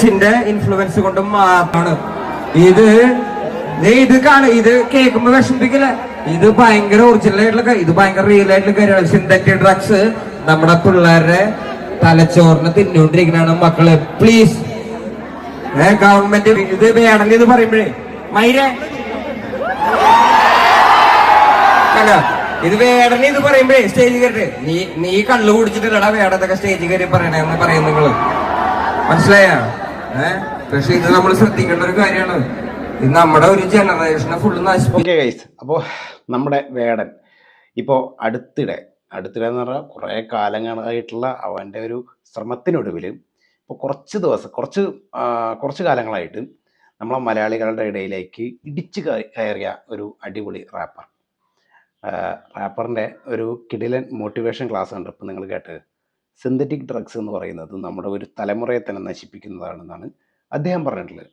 ഡ്രഗ്സിന്റെ influence കൊണ്ടും മാത്രമാണ്. ഇത് ഇത് കാണ ഇത് കേൾക്കുമ്പോ വിഷമിപ്പിക്കില്ല. ഇത് ഭയങ്കര ഒറിജിനൽ ആയിട്ടുള്ള ഇത് ഭയങ്കര റിയൽ ആയിട്ടുള്ള കാര്യമാണ്. സിന്തറ്റിക് ഡ്രഗ്സ് നമ്മുടെ പിള്ളേരുടെ തലച്ചോറിന് തിന്നുകൊണ്ടിരിക്കുന്നതാണ് മക്കൾ. പ്ലീസ് ഗവൺമെന്റ് ഇത് വേണമെങ്കിൽ ഇത് പറയുമ്പോഴേ? മൈരേ ഇത് വേടനെ ഇത് പറയുമ്പോഴേ? സ്റ്റേജ് കയറി നീ നീ കള്ളു കുടിച്ചിട്ടില്ലടാ വേടത്തൊക്കെ സ്റ്റേജ് കയറി പറയണേന്ന് പറയും നിങ്ങൾ. മനസ്സിലായോ? പക്ഷെ ഇത് നമ്മൾ ശ്രദ്ധിക്കേണ്ട ഒരു കാര്യമാണ്. ഇത് നമ്മുടെ ഒരു ജനറേഷനെ ഫുള്ള് നശിപ്പിക്കും അപ്പോൾ നമ്മുടെ വേടൻ. ഇപ്പോൾ അടുത്തിടെ അടുത്തിടെ എന്ന് പറഞ്ഞാൽ കുറേ കാലങ്ങളായിട്ടുള്ള അവന്റെ ഒരു ശ്രമത്തിനൊടുവിൽ ഇപ്പോൾ കുറച്ച് ദിവസം കുറച്ച് കുറച്ച് കാലങ്ങളായിട്ട് നമ്മളെ മലയാളികളുടെ ഇടയിലേക്ക് ഇടിച്ച് കയറിയ ഒരു അടിപൊളി റാപ്പർ റാപ്പറിന്റെ ഒരു കിടിലൻ മോട്ടിവേഷൻ ക്ലാസ് ഉണ്ട് ഇപ്പം നിങ്ങൾ കേട്ടത്. സിന്തറ്റിക് ഡ്രഗ്സ് എന്ന് പറയുന്നത് നമ്മുടെ ഒരു തലമുറയെ തന്നെ നശിപ്പിക്കുന്നതാണെന്നാണ് അദ്ദേഹം പറഞ്ഞിട്ടുള്ളത്.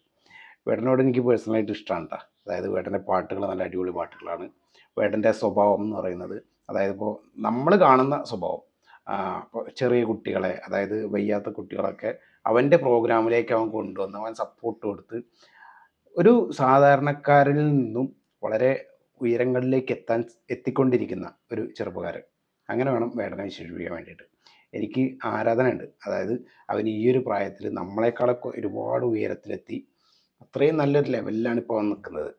വേടനോട് എനിക്ക് പേഴ്സണലായിട്ട് ഇഷ്ടമാണ് കേട്ടോ അതായത് വേടന്റെ പാട്ടുകൾ നല്ല അടിപൊളി പാട്ടുകളാണ്. വേടന്റെ സ്വഭാവം എന്ന് പറയുന്നത്. അതായത് ഇപ്പോൾ നമ്മൾ കാണുന്ന സ്വഭാവം ചെറിയ കുട്ടികളെ അതായത് വയ്യാത്ത കുട്ടികളൊക്കെ അവന്റെ പ്രോഗ്രാമിലേക്ക് അവൻ കൊണ്ടുവന്ന് അവൻ സപ്പോർട്ട് കൊടുത്ത് ഒരു സാധാരണക്കാരിൽ നിന്നും വളരെ ഉയരങ്ങളിലേക്ക് എത്താൻ എത്തിക്കൊണ്ടിരിക്കുന്ന ഒരു ചെറുപ്പക്കാരൻ. അങ്ങനെ വേണം വേടനെ വിശേഷിപ്പിക്കാൻ വേണ്ടിയിട്ട്. എനിക്ക് ആരാധനയുണ്ട്. അതായത് അവൻ ഈ ഒരു പ്രായത്തിൽ നമ്മളെക്കാളൊക്കെ ഒരുപാട് ഉയരത്തിലെത്തി അത്രയും നല്ലൊരു ലെവലിലാണ് ഇപ്പോൾ അവൻ നിൽക്കുന്നത്.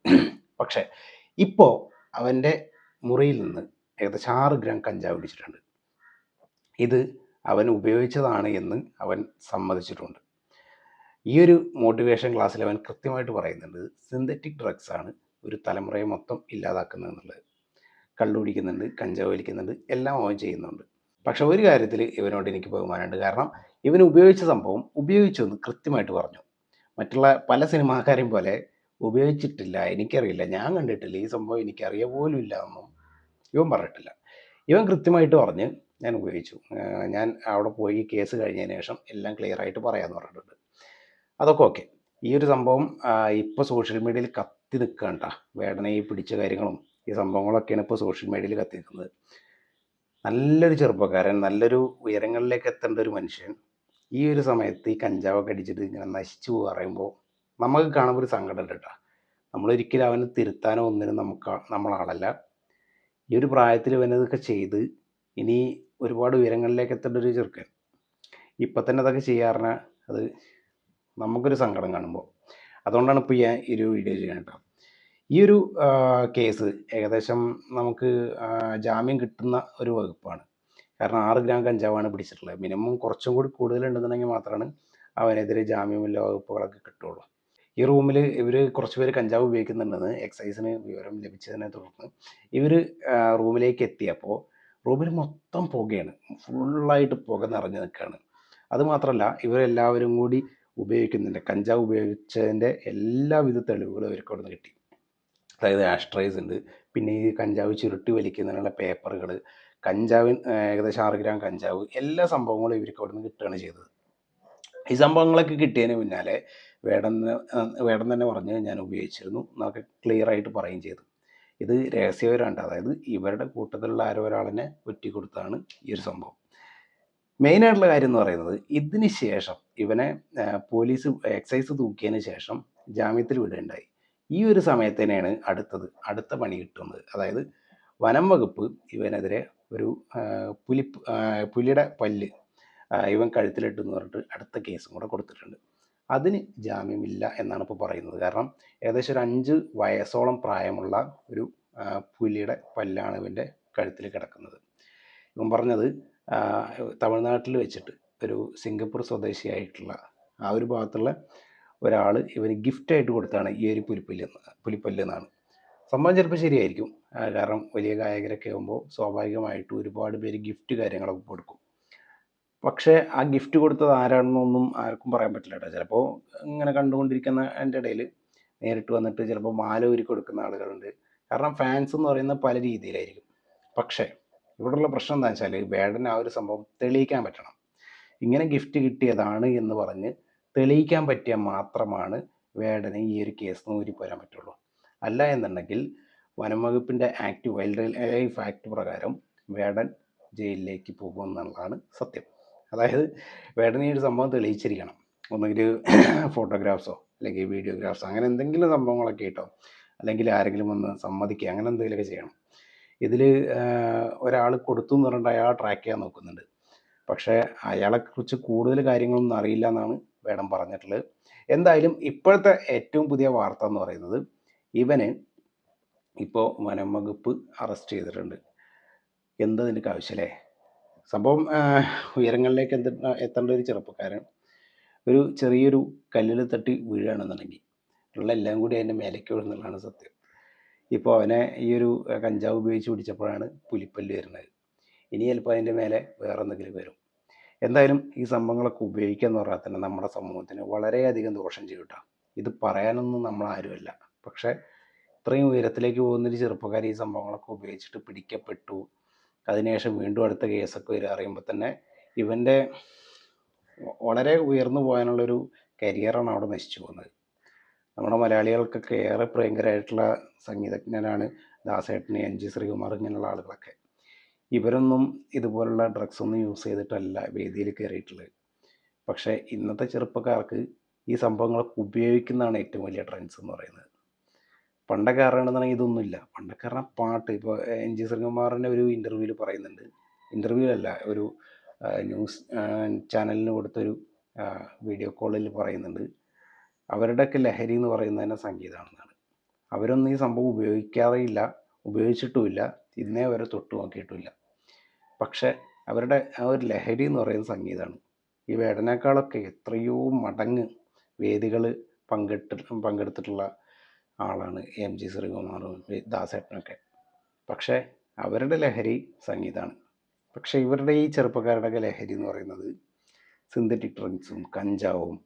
പക്ഷേ ഇപ്പോൾ അവന്റെ മുറിയിൽ നിന്ന് ഏകദേശം ആറ് ഗ്രാം കഞ്ചാവ് പിടിച്ചിട്ടുണ്ട്. ഇത് അവൻ ഉപയോഗിച്ചതാണ് എന്ന് അവൻ സമ്മതിച്ചിട്ടുണ്ട്. ഈ ഒരു മോട്ടിവേഷൻ ക്ലാസ്സിൽ അവൻ കൃത്യമായിട്ട് പറയുന്നുണ്ട് സിന്തറ്റിക് ഡ്രഗ്സ് ആണ് ഒരു തലമുറയെ മൊത്തം ഇല്ലാതാക്കുന്നത് എന്നുള്ളത്. കള്ളുപിടിക്കുന്നുണ്ട് കഞ്ചാവ് വലിക്കുന്നുണ്ട് എല്ലാം അവൻ ചെയ്യുന്നുണ്ട്. പക്ഷെ ഒരു കാര്യത്തിൽ ഇവനോട് എനിക്ക് ബഹുമാനമുണ്ട്. കാരണം ഇവൻ ഉപയോഗിച്ച സംഭവം ഉപയോഗിച്ചു എന്ന് കൃത്യമായിട്ട് പറഞ്ഞു. മറ്റുള്ള പല സിനിമാക്കാരെയും പോലെ ഉപയോഗിച്ചിട്ടില്ല. എനിക്കറിയില്ല. ഞാൻ കണ്ടിട്ടില്ല. ഈ സംഭവം എനിക്കറിയ പോലും ഇല്ല എന്നും ഇവൻ പറഞ്ഞിട്ടില്ല. ഇവൻ കൃത്യമായിട്ട് പറഞ്ഞ് ഞാൻ ഉപയോഗിച്ചു. ഞാൻ അവിടെ പോയി കേസ് കഴിഞ്ഞതിന് ശേഷം എല്ലാം ക്ലിയർ ആയിട്ട് പറയാമെന്ന് പറഞ്ഞിട്ടുണ്ട്. അതൊക്കെ ഓക്കെ. ഈ ഒരു സംഭവം ഇപ്പോൾ സോഷ്യൽ മീഡിയയിൽ കത്തി നിൽക്കണ്ട വേടനയെ പിടിച്ച കാര്യങ്ങളും ഈ സംഭവങ്ങളൊക്കെയാണ് ഇപ്പോൾ സോഷ്യൽ മീഡിയയിൽ കത്തി നിൽക്കുന്നത് നല്ലൊരു ചെറുപ്പക്കാരൻ നല്ലൊരു ഉയരങ്ങളിലേക്ക് എത്തേണ്ട ഒരു മനുഷ്യൻ ഈ ഒരു സമയത്ത് ഈ കഞ്ചാവൊക്കെ അടിച്ചിട്ട് ഇങ്ങനെ നശിച്ചു പോകുക പറയുമ്പോൾ നമുക്ക് കാണുമ്പോൾ ഒരു സങ്കടം ഉണ്ട് കേട്ടോ. നമ്മളൊരിക്കലും അവനെ തിരുത്താനോ ഒന്നിനും നമുക്ക് നമ്മളാളല്ല ഈ ഒരു പ്രായത്തിൽ ഇവനതൊക്കെ ചെയ്ത് ഇനി ഒരുപാട് ഉയരങ്ങളിലേക്ക് എത്തേണ്ട ഒരു ചെറുക്കൻ. ഇപ്പം തന്നെ അതൊക്കെ ചെയ്യാറിന് അത് നമുക്കൊരു സങ്കടം കാണുമ്പോൾ അതുകൊണ്ടാണ് ഇപ്പോൾ ഞാൻ ഈ ഒരു വീഡിയോ ചെയ്യാൻ കേട്ടോ. ഈ ഒരു കേസ് ഏകദേശം നമുക്ക് ജാമ്യം കിട്ടുന്ന ഒരു വകുപ്പാണ്. കാരണം ആറ് ഗ്രാം കഞ്ചാവാണ് പിടിച്ചിട്ടുള്ളത്. മിനിമം കുറച്ചും കൂടി കൂടുതലുണ്ടെന്നുണ്ടെങ്കിൽ മാത്രമാണ് അവനെതിരെ ജാമ്യമില്ല വകുപ്പുകളൊക്കെ കിട്ടുള്ളൂ ഈ റൂമിൽ ഇവർ കുറച്ച് പേര് കഞ്ചാവ് ഉപയോഗിക്കുന്നുണ്ടെന്ന് എക്സൈസിന് വിവരം ലഭിച്ചതിനെ തുടർന്ന് ഇവർ റൂമിലേക്ക് എത്തിയപ്പോൾ റൂമിൽ മൊത്തം പുകയാണ്. ഫുള്ളായിട്ട് പുക നിറഞ്ഞു നിൽക്കുകയാണ്. അതുമാത്രമല്ല ഇവരെല്ലാവരും കൂടി ഉപയോഗിക്കുന്നുണ്ട്. കഞ്ചാവ് ഉപയോഗിച്ചതിന്റെ എല്ലാവിധ തെളിവുകളും ഇവർക്ക് അവിടെ നിന്ന് കിട്ടി. അതായത് ആഷ്ട്രൈസ് ഉണ്ട്. പിന്നെ ഈ കഞ്ചാവ് ചുരുട്ടി വലിക്കുന്നതിനുള്ള പേപ്പറുകൾ കഞ്ചാവ് ഏകദേശം ആറ് ഗ്രാം കഞ്ചാവ് എല്ലാ സംഭവങ്ങളും ഇവർക്ക് അവിടെ നിന്ന് കിട്ടുകയാണ് ചെയ്തത്. ഈ സംഭവങ്ങളൊക്കെ കിട്ടിയതിന് പിന്നാലെ വേടൻ വേടൻ തന്നെ പറഞ്ഞ് ഞാൻ ഉപയോഗിച്ചിരുന്നു. എന്നൊക്കെ ക്ലിയർ ആയിട്ട് പറയുകയും ചെയ്തു. ഇത് രഹസ്യപരമാണ് അതായത് ഇവരുടെ കൂട്ടത്തിലുള്ള ആരോ ഒരാളിനെ കൊടുത്താണ് ഈ ഒരു സംഭവം. മെയിനായിട്ടുള്ള കാര്യം എന്ന് പറയുന്നത് ഇതിന് ശേഷം ഇവനെ പോലീസ് എക്സൈസ് തൂക്കിയതിന് ശേഷം ജാമ്യത്തിൽ വിടുകയുണ്ടായി. ഈ ഒരു സമയത്ത് തന്നെയാണ് അടുത്തത് അടുത്ത പണി കിട്ടുന്നത്. അതായത് വനം വകുപ്പ് ഇവനെതിരെ ഒരു പുലി പുലിയുടെ പല്ല് ഇവൻ ഇവൻ കഴുത്തിലിട്ടെന്ന് പറഞ്ഞിട്ട് അടുത്ത കേസും കൂടെ കൊടുത്തിട്ടുണ്ട്. അതിന് ജാമ്യമില്ല എന്നാണ് ഇപ്പോൾ പറയുന്നത്. കാരണം ഏകദേശം ഒരു അഞ്ച് വയസ്സോളം പ്രായമുള്ള ഒരു പുലിയുടെ പല്ലാണ് ഇവന്റെ കഴുത്തിൽ കിടക്കുന്നത്. ഇവൻ പറഞ്ഞത് തമിഴ്നാട്ടിൽ വെച്ചിട്ട് ഒരു സിംഗപ്പൂർ സ്വദേശിയായിട്ടുള്ള ആ ഒരു ഭാഗത്തുള്ള ഒരാൾ ഇവന് ഗിഫ്റ്റായിട്ട് കൊടുത്താണ് ഈ ഒരു പുലിപ്പല്ല് പുലിപ്പല്ലെന്നാണ് സംഭവം ചിലപ്പോൾ ശരിയായിരിക്കും. കാരണം വലിയ ഗായകരൊക്കെ ആകുമ്പോൾ സ്വാഭാവികമായിട്ടും ഒരുപാട് പേര് ഗിഫ്റ്റ് കാര്യങ്ങളൊക്കെ കൊടുക്കും. പക്ഷേ ആ ഗിഫ്റ്റ് കൊടുത്തത് ആരാണെന്നൊന്നും ആർക്കും പറയാൻ പറ്റില്ല കേട്ടോ. ചിലപ്പോൾ ഇങ്ങനെ കണ്ടുകൊണ്ടിരിക്കുന്ന എന്റെ ഇടയിൽ നേരിട്ട് വന്നിട്ട് ചിലപ്പോൾ മാല ഊരി കൊടുക്കുന്ന ആളുകളുണ്ട്. കാരണം ഫാൻസ് എന്ന് പറയുന്നത് പല രീതിയിലായിരിക്കും. പക്ഷേ ഇവിടെയുള്ള പ്രശ്നം എന്താ വെച്ചാൽ വേടൻ ആ ഒരു സംഭവം തെളിയിക്കാൻ പറ്റണം. ഇങ്ങനെ ഗിഫ്റ്റ് കിട്ടിയതാണ് എന്ന് പറഞ്ഞ് തെളിയിക്കാൻ പറ്റിയാൽ മാത്രമാണ് വേടന് ഈ ഒരു കേസ് ഊരി പോരാൻ പറ്റുള്ളൂ. അല്ല എന്നുണ്ടെങ്കിൽ വനം വകുപ്പിന്റെ ആക്ട് വൈൽഡ് ലൈഫ് ആക്ട് പ്രകാരം വേടൻ ജയിലിലേക്ക് പോകും എന്നുള്ളതാണ് സത്യം. അതായത് വേടൻ ഈ ഒരു സംഭവം തെളിയിച്ചിരിക്കണം. ഒന്നുകിൽ ഫോട്ടോഗ്രാഫ്സോ അല്ലെങ്കിൽ വീഡിയോഗ്രാഫ്സോ അങ്ങനെ എന്തെങ്കിലും സംഭവങ്ങളൊക്കെ കേട്ടോ. അല്ലെങ്കിൽ ആരെങ്കിലും ഒന്ന് സമ്മതിക്കുക അങ്ങനെ എന്തെങ്കിലുമൊക്കെ ചെയ്യണം. ഇതിൽ ഒരാൾ കൊടുത്തു എന്ന് പറഞ്ഞിട്ട് അയാൾ ട്രാക്ക് ചെയ്യാൻ നോക്കുന്നുണ്ട്. പക്ഷേ അയാളെക്കുറിച്ച് കൂടുതൽ കാര്യങ്ങളൊന്നും അറിയില്ല എന്നാണ് വേണം പറഞ്ഞിട്ടുള്ളത്. എന്തായാലും ഇപ്പോഴത്തെ ഏറ്റവും പുതിയ വാർത്ത എന്ന് പറയുന്നത് ഇവന് ഇപ്പോൾ വനം വകുപ്പ് അറസ്റ്റ് ചെയ്തിട്ടുണ്ട്. എന്താ ഇതിന്റെ ആവശ്യമല്ലേ സംഭവം ഉയരങ്ങളിലേക്ക് എന്ത് എത്തേണ്ട ഒരു ചെറുപ്പക്കാരൻ ഒരു ചെറിയൊരു കല്ലിൽ തട്ടി വീഴുകയാണെന്നുണ്ടെങ്കിൽ ഉള്ള എല്ലാം കൂടി അതിന്റെ മേലേക്ക് വീഴുന്നുള്ളതാണ് സത്യം. ഇപ്പോൾ അവനെ ഈ ഒരു കഞ്ചാവ് ഉപയോഗിച്ച് പിടിച്ചപ്പോഴാണ് പുലിപ്പല്ല് വരുന്നത്. ഇനി ചിലപ്പോൾ അതിന്റെ മേലെ വേറെ എന്തെങ്കിലും വരും. എന്തായാലും ഈ സംഭവങ്ങളൊക്കെ ഉപയോഗിക്കുക എന്ന് പറഞ്ഞാൽ തന്നെ നമ്മുടെ സമൂഹത്തിന് വളരെയധികം ദോഷം ചെയ്യും കേട്ടോ. ഇത് പറയാനൊന്നും നമ്മൾ ആരുമല്ല. പക്ഷേ ഇത്രയും ഉയരത്തിലേക്ക് പോകുന്നൊരു ചെറുപ്പക്കാർ ഈ സംഭവങ്ങളൊക്കെ ഉപയോഗിച്ചിട്ട് പിടിക്കപ്പെട്ടു. അതിനുശേഷം വീണ്ടും അടുത്ത കേസൊക്കെ വരിക അറിയുമ്പോൾ തന്നെ ഇവന്റെ വളരെ ഉയർന്നു പോകാനുള്ളൊരു കരിയറാണ് അവിടെ നശിച്ചു പോകുന്നത്. നമ്മുടെ മലയാളികൾക്കൊക്കെ ഏറെ പ്രിയങ്കരായിട്ടുള്ള സംഗീതജ്ഞനാണ് ദാസേട്ടൻ എൻ ജി ശ്രീകുമാർ ഇങ്ങനെയുള്ള ആളുകളൊക്കെ. ഇവരൊന്നും ഇതുപോലുള്ള ഡ്രഗ്സ് ഒന്നും യൂസ് ചെയ്തിട്ടല്ല വേദിയിൽ കയറിയിട്ടുള്ളത് പക്ഷേ ഇന്നത്തെ ചെറുപ്പക്കാർക്ക് ഈ സംഭവങ്ങളൊക്കെ ഉപയോഗിക്കുന്നതാണ് ഏറ്റവും വലിയ ട്രെൻഡ്സ് എന്ന് പറയുന്നത്. പണ്ടൊക്കെ അറിയണമെന്നുണ്ടെങ്കിൽ ഇതൊന്നുമില്ല. പണ്ടൊക്കെ പാട്ട്. ഇപ്പോൾ എൻ ജി ശ്രീകുമാറിന്റെ ഒരു ഇന്റർവ്യൂവിൽ പറയുന്നുണ്ട്. ഇന്റർവ്യൂ അല്ല ഒരു ന്യൂസ് ചാനലിന് കൊടുത്തൊരു വീഡിയോ കോളിൽ പറയുന്നുണ്ട്. അവരുടെയൊക്കെ ലഹരി എന്ന് പറയുന്നത് തന്നെ സംഗീതമാണെന്നാണ്. അവരൊന്നും ഈ സംഭവം ഉപയോഗിക്കാറേയില്ല ഉപയോഗിച്ചിട്ടുമില്ല. ഇന്നേ വരെ തൊട്ട് നോക്കിയിട്ടില്ല. പക്ഷേ അവരുടെ ആ ഒരു ലഹരി എന്ന് പറയുന്ന സംഗീതമാണ് ഈ വേടനേക്കാളൊക്കെ എത്രയോ മടങ്ങ് വേദികൾ പങ്കെട്ട് പങ്കെടുത്തിട്ടുള്ള ആളാണ് എം ജി ശ്രീകുമാറും ദാസേട്ടനൊക്കെ. പക്ഷേ അവരുടെ ലഹരി സംഗീതമാണ് പക്ഷേ ഇവരുടെ ഈ ചെറുപ്പക്കാരുടെയൊക്കെ ലഹരി എന്ന് പറയുന്നത് സിന്തറ്റിക് ഡ്രിങ്ക്സും കഞ്ചാവും.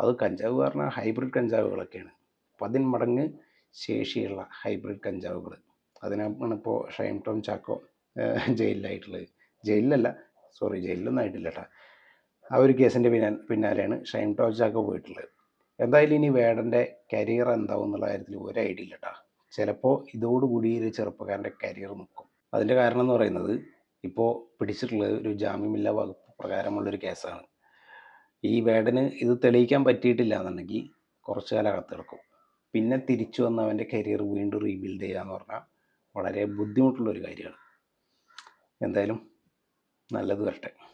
അത് കഞ്ചാവ് പറഞ്ഞാൽ ഹൈബ്രിഡ് കഞ്ചാവുകളൊക്കെയാണ്. പതിന്മടങ്ങ് ശേഷിയുള്ള ഹൈബ്രിഡ് കഞ്ചാവുകൾ. അതിനാണ് ഇപ്പോൾ ഷൈം ടോം ചാക്കോ ജയിലിലായിട്ടുള്ളത്. ജയിലിലല്ല സോറി ജയിലിലൊന്നും ആയിട്ടില്ല കേട്ടോ ആ ഒരു കേസിന്റെ പിന്നാ പിന്നാലെയാണ് ഷൈം ടോം ചാക്കോ പോയിട്ടുള്ളത്. എന്തായാലും ഇനി വേടന്റെ കരിയർ എന്താവും എന്നുള്ള കാര്യത്തിൽ ഒരു ഐഡിയ ഇല്ല കേട്ടോ ചിലപ്പോൾ ഇതോടുകൂടി ഒരു ചെറുപ്പക്കാരന്റെ കരിയർ നിൽക്കും അതിന്റെ കാരണം എന്ന് പറയുന്നത് ഇപ്പോൾ പിടിച്ചിട്ടുള്ളത് ഒരു ജാമ്യമില്ലാ വകുപ്പ് പ്രകാരമുള്ളൊരു കേസാണ്. ഈ വേടന് ഇത് തെളിയിക്കാൻ പറ്റിയിട്ടില്ല എന്നുണ്ടെങ്കിൽ കുറച്ച് കാലം അകത്ത് കിടക്കും പിന്നെ തിരിച്ചു വന്ന് അവന്റെ കരിയർ വീണ്ടും റീബിൽഡ് ചെയ്യുക എന്ന് പറഞ്ഞാൽ വളരെ ബുദ്ധിമുട്ടുള്ളൊരു കാര്യമാണ്. എന്തായാലും നല്ലത് വരട്ടെ.